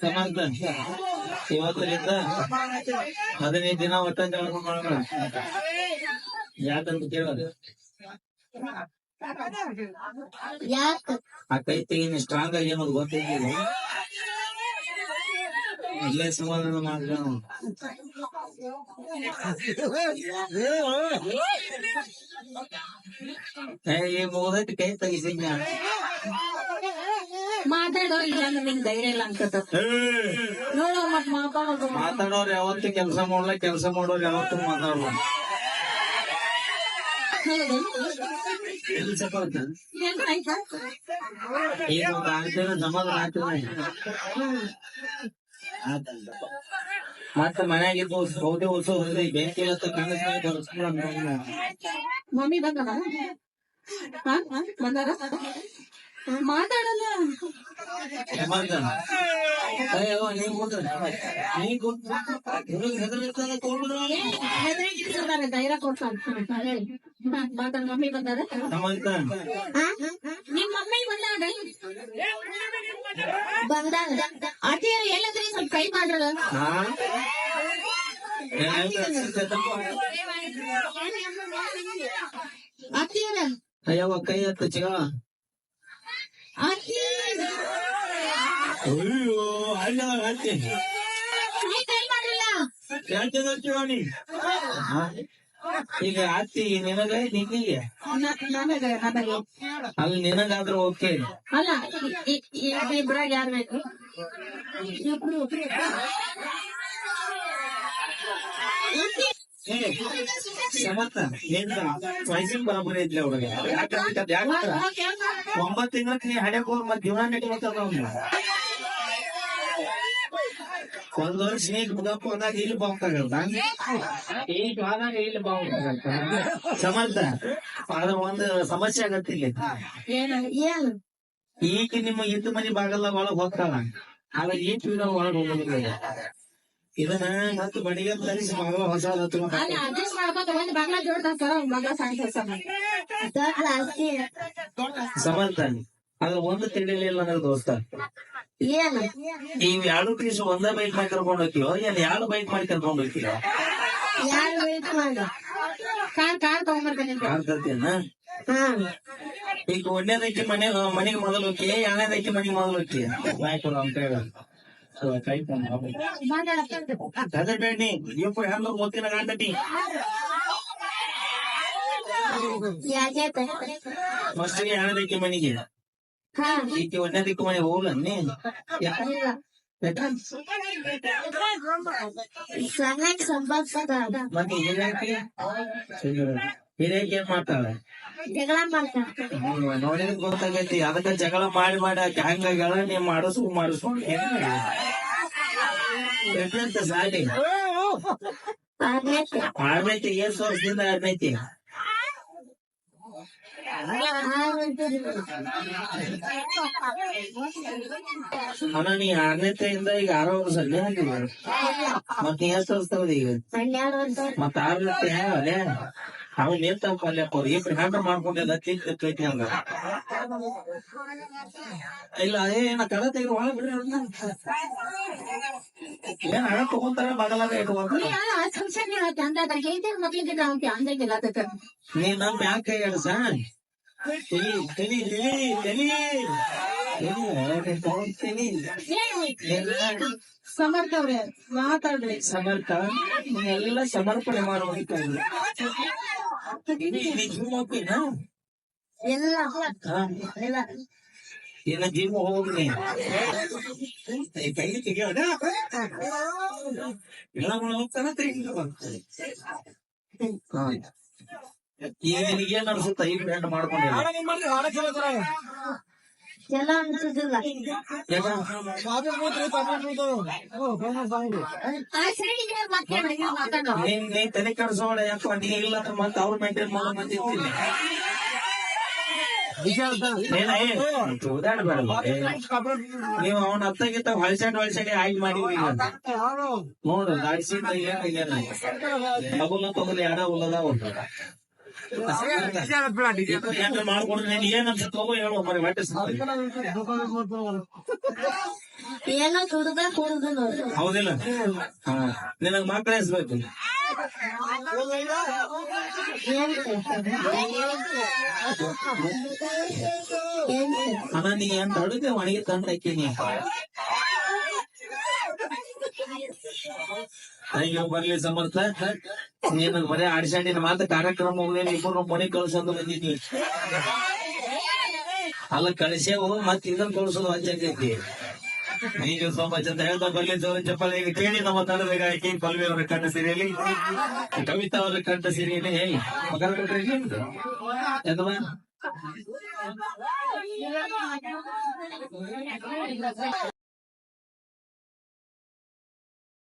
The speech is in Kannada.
ಸಮರ್ಥ ಇವತ್ತರಿಂದ ಹದಿನೈದು ದಿನ ಒಟ್ಟ ಜಳಕ ಮಾಡೋಣ. ಯಾಕಂತ ಕೇಳೋದು ಆ ಕೈ ತೆಗಿನ ಸ್ಟ್ರಾಂಗ್ ಆಗಿ ಅನ್ನೋದು ಗೊತ್ತಿಲ್ಲ. ಇಲ್ಲೇ ಸಮಾಧಾನ ಏ ಮುಗದೈತಿ ಕೈ ತೆಗಿಸಿದ್ನ ಮಾತಾಡೋ ಇಲ್ಲ ಅಂದ್ರೆ ನಿಂಗ್ ಧೈರ್ಯ ಇಲ್ಲ ಅನ್ಕತ್ತ ನೋಡೋ ಮತ್ ಮಾತಾಡೋದು ಮಾತಾಡೋರು ಯಾವತ್ತು ಕೆಲಸ ಮಾಡಲ್ಲ ಕೆಲಸ ಮಾಡೋರು ಯಾವತ್ತು ಮಾತಾಡಲ್ಲ ಎಲ್ಲಿ ಸಪಾತ ಈಗ ಒಂದು ಆಗ್ತೇನೆ ಸಮಾಧಾನ ಆಗ್ತದೆ ಮತ್ತೆ ಮನ್ಯಾಗಿದ್ದು ಸೌದೆ ಉತ್ಸವ ಹೊರಗೆ ಬೆಂಕಿ ಹತ್ತ ಮಮ್ಮಿ? ಹಾ? ಬಂದಾರ? ಮಾತಾಡಲ್ಲ. ಅಯ್ಯೋ ನೀ ಕೂತ್ರೆ. ನೀ ಕೂತ್ರೆ. ಧೈರ್ಯ ಮಾತಾಡ. ಮಮ್ಮಿ ಬಂದಾರ ಸಮಾಧಾನ ನಿಮ್ ಮಮ್ಮಿ ಬಂದಾಡ ಬಂದಾಗ ಅತಿಯರ ಎಲ್ಲದ್ರಿ ಸ್ವಲ್ಪ ಕೈ ಮಾಡ್ರಲ್ಲ ಹಾ ಅತಿಯರ ಅಯ್ಯವ್ವ ಕೈ ಹತ್ತ ಚಿಗ ಅತಿ ಅಯ್ಯೋ ಅಲ್ಲ ಅತ್ತೆ ಕೈ ಕೈ ಮಾಡ್ರಲ್ಲ ಯಾಕೆ ಚಿವಾಣಿ ಈಗ ಅತ್ತಿ ನಿನಗ ನಿಂಗಿಗೆ ನ- ನನಗೆ ನನಗೆ ಅಲ್ಲಿ ನಿನಗಾದ್ರೂ ಓಕೆ ಅಲ್ಲ ಇಬ್ರಾಗ ಯಾರು ಬೇಕು? ಏನ್ ವಯಸ್ಸಿನ ಬರಾಬರಿ ಯಾಕೆ ಒಂಬತ್ತು ತಿಂಗಳ ಹಣೆ ಹೋಗ್ ಮತ್ತೆ ಜೀವನ ನೆಟ್ಕೊತಾರ ಒಂದ್ ವರ್ಷ ಈಗ ಮುಗಪ್ಪ ಅಂದಾಗ ಇಲ್ಲಿ ಬಾವುಕಾಗಲ್ದ ಈಗ ಸಮರ್ಥ ಅದ್ರ ಒಂದು ಸಮಸ್ಯೆ ಆಗತ್ತೆ ಇಲ್ಲಿ ಈಗ ನಿಮ್ಮ ಇದ್ದು ಮನಿ ಬಾಗಲ್ಲ ಒಳಗ್ ಹೋಗ್ತಾಳ ಆಗ ಈ ಪೀಡ ಒಳಗ್ ಹೋಗೋದಿಲ್ಲ ಇದನ್ನ ಹತ್ತು ಬಡಿಗೆ ತರಿಸಿ ಮಗಳ ಹೊಸ ಸಮರ್ಥ ಅದ್ರ ಒಂದು ತಿಳಿಲಿಲ್ಲ ನನ್ನ ದೋಸ್ತ ಏನು? ಈಗ ಎರಡು ಪೀಸ್ ಒಂದೇ ಬೈಕ್ ಮಾಡಿ ಕರ್ಕೊಂಡ್ ಹೋಗ್ತೀವೋ ಏನ್ ಎರಡು ಬೈಕ್ ಮಾಡಿ ಕರ್ಕೊಂಡ್ ಹೋಗ್ತೀವ ಯಾರು ವೇಟ್ ಮಾಡ. ಕಾರ್ ಕಾರ್ ತಗೊಂಡ್ಬರ್ತೀನಿ ಕಾರ್ತೇನ ಹಾ. ಈಗ ಒಂದೇದಕ್ಕೆ ಮನೆ ಮನೆಗೆ ಮೊದಲು ಹೋಗಿ ಎರಡನೇದಕ್ಕೆ ಮನೆಗೆ ಮೊದಲು ಹೋಗಿ ಬಾಯ್ಕೊಡ ಅಂತ ಹೇಳ. ಕೈ ಬೇಡಿ ಇಪ್ಪ ಹೆಣ್ಣು ಮುತ್ತಿನ ಗಂಟಟಿ ಯಾಕೆ? ಫಸ್ಟ್ಗೆ ಎರಡನೇದಕ್ಕೆ ಮನೆಗೆ. ಹಾ ಈಗ ಒಂದನೇದಕ್ಕೆ ಮನೆಗೆ ಹೋಗ್ಲನ್ನಿ ಇಲ್ಲ ಸಣ್ಣಕ್ ಸಂಭಾಷಿಸದ ಮತ್ತೆ ಹಿರಿಯಕ್ಕೆ ಹಿರಿಯಕ್ಕೆ ಏನ್ ಮಾಡ್ತಾಳೆ? ಜಗಳ ಮಾಡ್ತಾರ ಹ್ಮ್, ನೋಡಿದ್ರೆ ಗೊತ್ತಾಗೈತಿ. ಅದಕ್ಕ ಜಗಳ ಮಾಡಿ ಮಾಡಿ ಆಕಿ ಹಂಗಾಗ್ಯಾಳ ನೀ ಮಾಡಿಸು ಮಾಡಿಸು ಸಾಲಿ? ಆರ್ನೇತೆ ಏನ್ ವರ್ಷದಿಂದ ಆರ್ನೈತಿ ಅಣ್ಣ ನೀ ಆರ್ನೈತಿಯಿಂದ ಈಗ ಆರೋ ವರ್ಷ ಅಲ್ಲೇ ಆಗಿಲ್ಲ ಮತ್ತೆ ಎಷ್ಟು ವರ್ಷ ಈಗ? ಮತ್ ಆರ್ನೈತಿ ಅಲ್ಲೇ ಅವ್ ಹ್ಯಾಂಡ್ರ ಮಾಡ್ಕೊಂಡಿಲ್ಲ ಅಂದ. ಇಲ್ಲ ಏನ ಕಲ ತೆಗೆದು ಒಳಗ್ ಬಿಡ್ರಿ. ಏನ್ ಹಣ ತಗೊಂತಾರ ಬಗಲಾಗ ನೀ ನಮ್ ಯಾಕೆ ಕೈ ಆಡಸ ತಲಿ ತಲಿ ತಲಿ ತಲಿ ತಲಿ ತಲಿ ಸಮರ್ಥ ಅವ್ರೆ ಮಾತಾಡ್ರಿ ಸಮರ್ಥ ಎಲ್ಲ ಸಮರ್ಪಣೆ ಮಾಡುವಂತ ಜೀವನ ಎಲ್ಲ ಎಲ್ಲ ಏನ ಜೀವ ಹೋಗ್ರಿ ಕೈ ತೆಗಿಯೋಣ ಎಲ್ಲ ಹೋಗ್ತಾನ ಈಗ ನಿನಗೇನ್ ಅನ್ಸುತ್ತ ಈ ಫ್ರೆಂಡ್ ಮಾಡ್ಕೊಂಡಿಲ್ಲ ಎಲ್ಲ ಅನ್ಸುದಿಲ್ಲ ಯಾಕ? ಆ ಸೈಡಿಗೆ ಮತ್ತೆ ಮಾತಾಡೋ ನೀನ್ ನೀ ತಲೆ ಕೆಡಿಸೋಣ ಯಾಕ ನೀ ಇಲ್ಲ ಅಂದ್ರೆ ಮತ್ತೆ ಅವ್ರು ಮೇಂಟೈನ್ ಮಾಡೋ ಮಂದಿ ನೀವು ಅವನ ಅತ್ತಗಿತ್ತ ಹೊಳ್ಸಾಡ್ ಹೊಳ್ಸಾಡಿ ಆಯ್ಕೆ ಮಾಡಿ ನೋಡು ತಗೊಲ್ಲ ಎಡ ಉಲ್ಲದ ಒಂದು? ಏನ್ರ ಮಾಡ್ಕೊಡ್ರಿ ನೀನ್ ಏನಂತ ತಗೋ ಹೇಳು ಮರಿ ಹೊಟ್ಟೆ ಹೌದಿಲ್ಲ? ನಿನಗ್ ಏನ್ ಅಣ್ಣ, ನೀ ಏನ್ ತಡುತ್ತೆ ಒಣಗಿ ತಂದ ಹಾಕಿನಿ ಅಯ್ಯೋ, ಬರ್ಲಿ ಸಮರ್ಥ. ನೀನು ಬರೀ ಆಡಿಸಾಡಿನ ಮಾತ್ರ ಕಾರ್ಯಕ್ರಮ ಮುಗಿದೇನೆ ಇಬ್ಬರು ಮನೆ ಕಳ್ಸೋದು ಬಂದಿದ್ವಿ ಅಲ್ಲ ಕಳಿಸೇವು ಮತ್ತೆ ಇದನ್ನ ಕಳ್ಸೋದು ಹಂಚಾಗೈತಿ ಜೋ ಸ್ವಲ್ಪ ಅಂತ ಹೇಳ್ತಾ ಬರ್ಲಿ ಜೋರ ಚಪ್ಪಲಿ ಈಗ ಕೇಳಿ ನಮ್ಮ ತಂಡದ ಗಾಯಕಿ ಪಲ್ವಿ ಅವರ ಕಂಠ ಸೀರೆಯಲ್ಲಿ ಕವಿತಾ ಅವರ ಕಂಠ ಸೀರೆಯಲ್ಲಿ ಹೇ ಮಗನ ಕೊಟ್ರಿ ಎದವ